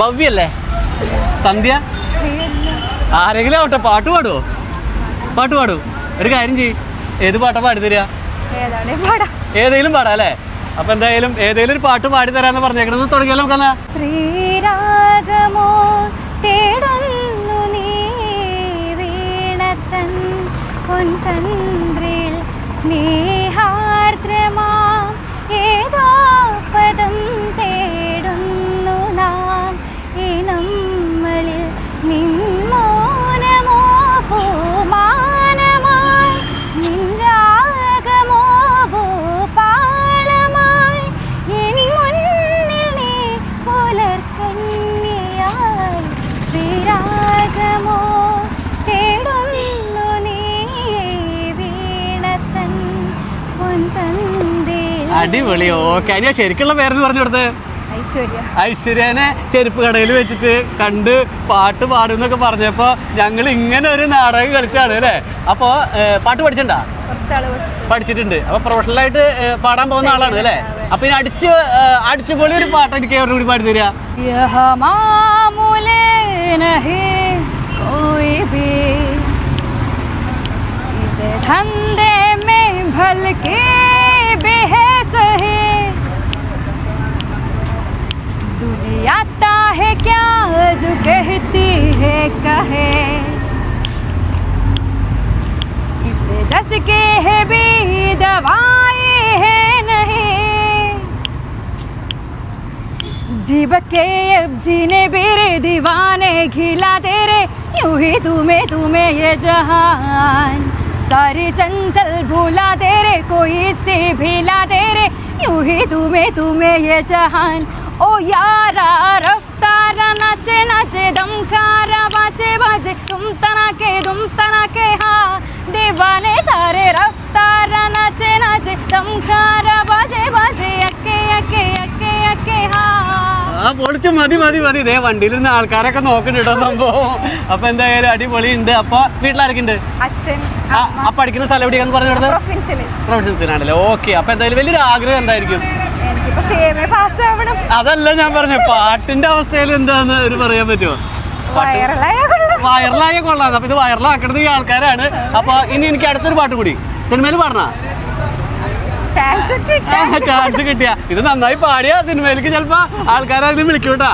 ഭവ്യല്ലേ? സന്ധ്യ? ആരെങ്കിലും ആവട്ടെ പാട്ട് പാടുവോ? പാട്ട് പാടൂ. ഒരു കാര്യം ചെയ് ഏത് പാട്ടാ പാടി തരിക ഏതെങ്കിലും പാടാം അല്ലേ? അപ്പൊ എന്തായാലും ഏതെങ്കിലും ഒരു പാട്ട് പാടി തരാന്ന് പറഞ്ഞേക്കണെന്ന് തുടങ്ങിയാലോ നമുക്കെന്നാ? ശ്രീരാഗമോ തേടുന്നു നീ വീണത്തൻ പൊൻതന്ത്രിൽ സ്നേഹാർദ്രമാ അടിപൊളി ഓക്കെ അനിയ ശരിക്കുള്ള പേരെന്ന് പറഞ്ഞു കൊടുത്ത് ഐശ്വര്യ ഐശ്വര്യനെ ചെരുപ്പ് കടയിൽ വെച്ചിട്ട് കണ്ട് പാട്ട് പാടുന്നൊക്കെ പറഞ്ഞപ്പോ ഞങ്ങൾ ഇങ്ങനെ ഒരു നാടകം കളിച്ചാണ് അല്ലേ അപ്പോ പാട്ട് പഠിച്ചിട്ടുണ്ടാ കുറച്ചാള് കുറച്ച് പഠിച്ചിട്ടുണ്ട് അപ്പൊ പ്രൊഫഷണൽ ആയിട്ട് ഏ, പാടാൻ പോകുന്ന ആളാണ് അല്ലേ അപ്പൊ ഇനി അടിച്ച് ഏ, അടിച്ചുപൊളി ഒരു പാട്ട് എനിക്ക് അവരുടെ കൂടി പാടി തരിക यह मामूल नहीं कोई भी इस धंधे में भलके बेहस जो कहती है, कहे। इसे दस के है भी दवाई है नहीं। जीव के अब जीने बेरे दीवाने खिला तेरे यूँ ही तुम्हें तुम्हें ये जहान। सारे चंचल भूला तेरे कोई से भिला तेरे यूँ ही तुम्हें तुम्हें ये जहान। ओ यारा रफ्तारा नाचे नाचे दमकारा बाजे बाजे तुम तना के तुम तना के हाँ दीवाने सारे रफ्तारा नाचे नाचे दमकारा बाजे बाजे अके अके अके अके हाँ ആ പൊളിച്ച് മതി മതി മതി ഇതേ വണ്ടിയിലിരുന്ന ആൾക്കാരൊക്കെ നോക്കുന്നുണ്ട് കേട്ടോ സംഭവം അപ്പൊ എന്തായാലും അടിപൊളി ഉണ്ട് അപ്പൊ വീട്ടിലാരൊക്കെ ഉണ്ട് അച്ഛൻ ആ ആ പഠിക്കുന്ന സ്ഥലം എവിടെയാന്ന് പറഞ്ഞു കൊടുത്തത് പ്രൊഫിൻസിൽ പ്രൊഫഷൻസിനാണല്ലേ ഓക്കെ അപ്പൊ എന്തായാലും വലിയൊരു ആഗ്രഹം എന്തായിരിക്കും അതല്ല ഞാൻ പറഞ്ഞു പാട്ടിന്റെ അവസ്ഥയിൽ എന്താന്ന് ഒരു പറയാൻ പറ്റുമോ? വൈറലായ കൊള്ളാം. അപ്പൊ ഇത് വൈറലാക്കണത് ഈ ആൾക്കാരാണ്. അപ്പൊ ഇനി എനിക്ക് അടുത്തൊരു പാട്ട് കൂടി. സിനിമയിൽ പാടണ? ചാൻസ് കിട്ടിയ. ഇത് നന്നായി പാടിയ സിനിമയിലേക്ക്. ചിലപ്പോ ആൾക്കാരെങ്കിലും വിളിക്കൂട്ടാ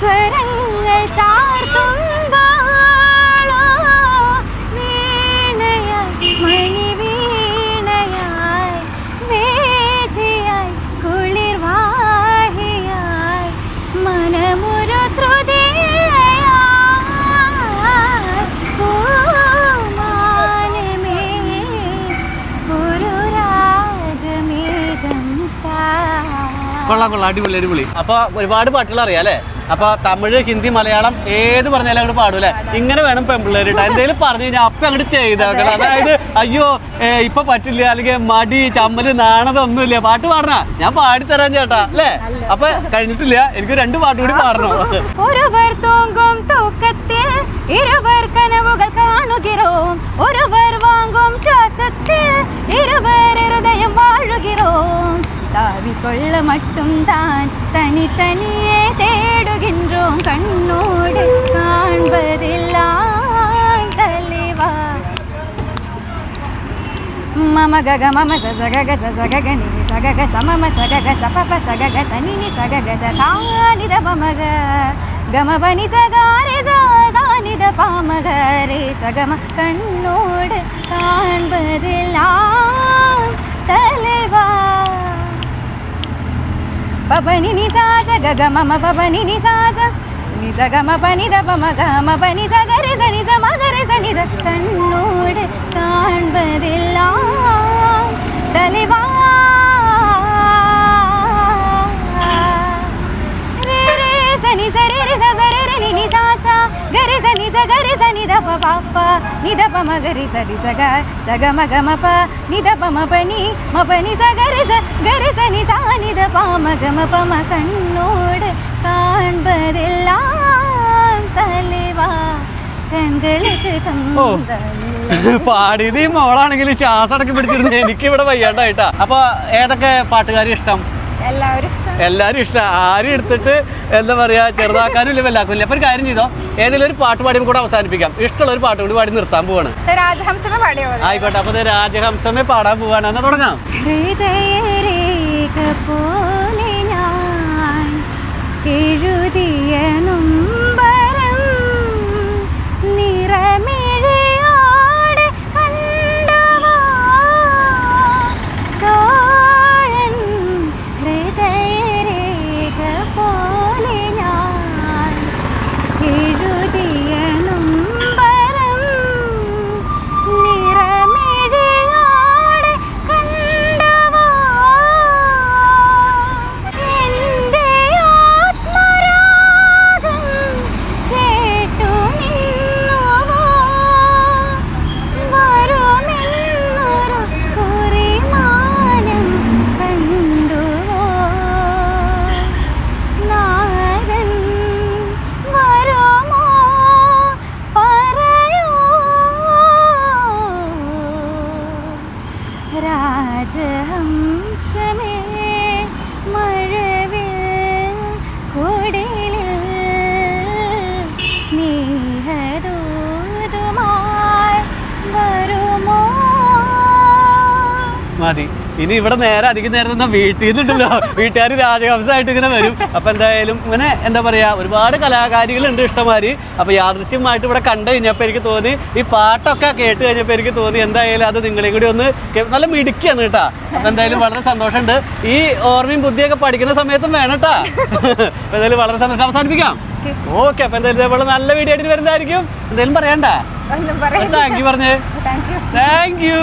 സ്വരങ്ങൾ ചാർത്തുമ്പോളോ കൊള്ളാം കൊള്ളാം. അടിപൊളി അടിപൊളി. അപ്പോൾ ഒരുപാട് പാട്ടുകൾ അറിയാം അല്ലേ? അപ്പോൾ തമിഴ് ഹിന്ദി മലയാളം ഏത് പറഞ്ഞാലും അങ്ങോട്ട് പാടൂലേ ഇങ്ങനെ വേണം പെൺപിള്ളേർ ഇട്ടാ എന്തെങ്കിലും പറഞ്ഞു കഴിഞ്ഞാൽ അപ്പൊ അങ്ങോട്ട് ചെയ്താക്കണം. അതായത് അയ്യോ ഇപ്പൊ പറ്റില്ല. അല്ലെങ്കിൽ മടി ചമ്മൽ നാണതൊന്നുമില്ല. പാട്ട് പാടണ? ഞാൻ പാടിത്തരാൻ ചേട്ടാ അല്ലെ? അപ്പൊ കഴിഞ്ഞിട്ടില്ല. എനിക്ക് രണ്ട് പാട്ട് കൂടി പാടണം. ഒരുവർ തൂങ്കും തൂക്കത്തിൽ ഇരുവർ കനവുകൾ കാണുകിറോം. ഒരുവർ വാങ്ങും ശ്വാസത്തിൽ ഇരുവർ ഹൃദയം വാഴുകിറോം. தாவி கொள்ள மட்டும்தான் தனித்தனியே தேடுகின்றோம் கண்ணோடு. காண்பதில்லாம் தலைவா. மம கக மம சசகக சசகக நிதி சகக சமம சகக சபப சகக சனினி சகக சானித மமக கமபனி சகாரி சானித பாமகரே சகம கண்ணோடு. காண்பதில்லாம் தலைவா. పబని నిసాజ గగ మమ పబని నిసాజ నిజ గమ పని ద పమ గమ పని సగరి సని సమగరి సని ద கண்ணோடு காண்பதெல்லாம் தலைவா పాప నిద మగరి సరి సగ సగ మగ మప నిద మపని మపని సగరి స గరి సని సా నిద పా మగ మప തലവാ പാടിയത് ഈ മോളാണെങ്കിൽ ശ്വാസം അടക്കി പിടിച്ചിരുന്നു എനിക്ക് ഇവിടെ വയ്യാണ്ടായിട്ടാ. അപ്പൊ ഏതൊക്കെ പാട്ടുകാരി ഇഷ്ടം? എല്ലാവരും ഇഷ്ടം. എല്ലാരും ഇഷ്ടം. ആരും എടുത്തിട്ട് എന്താ പറയാ ചെറുതാക്കാനും ഇല്ല വല്ലാക്കും ഇല്ല. അപ്പൊ ഒരു കാര്യം ചെയ്തോ? ഏതെങ്കിലും ഒരു പാട്ട് പാടിയും കൂടെ അവസാനിപ്പിക്കാം. ഇഷ്ടമുള്ള ഒരു പാട്ട് കൂടി പാടി നിർത്താൻ പോവാണ്. ആയിക്കോട്ടെ അപ്പൊ രാജഹംസമേ പാടാൻ പോവാണ്. എന്നാ തുടങ്ങാം. ഹൃദയരേഖ ഇനി ഇവിടെ നേരെ അധികം നേരം നിന്നാ വീട്ടിൽ നിന്നുണ്ടല്ലോ വീട്ടുകാർ രാജഹംസമായിട്ട് ഇങ്ങനെ വരും. അപ്പൊ എന്തായാലും ഇങ്ങനെ എന്താ പറയാ ഒരുപാട് കലാകാരികളുണ്ട് ഇഷ്ടമാതിരി. അപ്പോൾ യാദൃശ്യമായിട്ട് ഇവിടെ കണ്ടു കഴിഞ്ഞപ്പോൾ എനിക്ക് തോന്നി ഈ പാട്ടൊക്കെ കേട്ട് കഴിഞ്ഞപ്പോൾ എനിക്ക് തോന്നി എന്തായാലും അത് നിങ്ങളെയും കൂടി ഒന്ന് നല്ല മിടുക്കിയാണ് കേട്ടാ. അപ്പൊ എന്തായാലും വളരെ സന്തോഷമുണ്ട്. ഈ ഓർമ്മയും ബുദ്ധിയൊക്കെ പഠിക്കുന്ന സമയത്തും വേണം കേട്ടാ. എന്തായാലും വളരെ സന്തോഷം. അവസാനിപ്പിക്കാം. ഓക്കെ അപ്പൊ എന്തായാലും ഇതേപോലെ നല്ല വീഡിയോ ആയിട്ട് വരുന്നതായിരിക്കും. എന്തായാലും പറയണ്ട. താങ്ക് യു പറഞ്ഞേ. Thank you